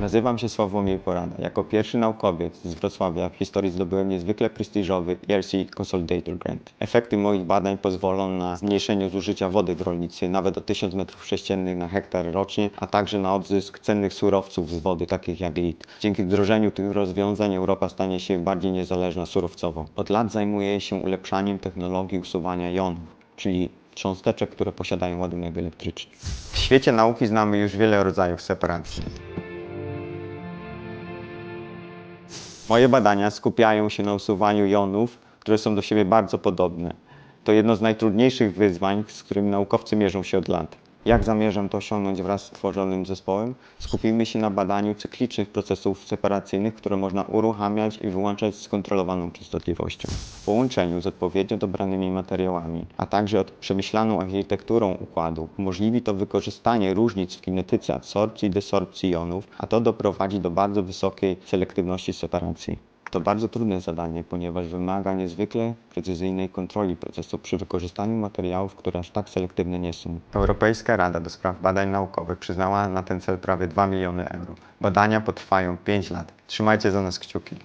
Nazywam się Sławomir Porada. Jako pierwszy naukowiec z Wrocławia w historii zdobyłem niezwykle prestiżowy ERC Consolidator Grant. Efekty moich badań pozwolą na zmniejszenie zużycia wody w rolnictwie nawet o 1000 m3 na hektar rocznie, a także na odzysk cennych surowców z wody, takich jak lit. Dzięki wdrożeniu tych rozwiązań Europa stanie się bardziej niezależna surowcowo. Od lat zajmuję się ulepszaniem technologii usuwania jonów, czyli cząsteczek, które posiadają ładunek elektryczny. W świecie nauki znamy już wiele rodzajów separacji. Moje badania skupiają się na usuwaniu jonów, które są do siebie bardzo podobne. To jedno z najtrudniejszych wyzwań, z którymi naukowcy mierzą się od lat. Jak zamierzam to osiągnąć wraz z stworzonym zespołem? Skupimy się na badaniu cyklicznych procesów separacyjnych, które można uruchamiać i wyłączać z kontrolowaną częstotliwością. W połączeniu z odpowiednio dobranymi materiałami, a także od przemyślaną architekturą układu, umożliwi to wykorzystanie różnic w kinetyce adsorpcji i desorpcji jonów, a to doprowadzi do bardzo wysokiej selektywności separacji. To bardzo trudne zadanie, ponieważ wymaga niezwykle precyzyjnej kontroli procesu przy wykorzystaniu materiałów, które aż tak selektywne nie są. Europejska Rada do Spraw Badań Naukowych przyznała na ten cel prawie 2 miliony euro. Badania potrwają 5 lat. Trzymajcie za nas kciuki.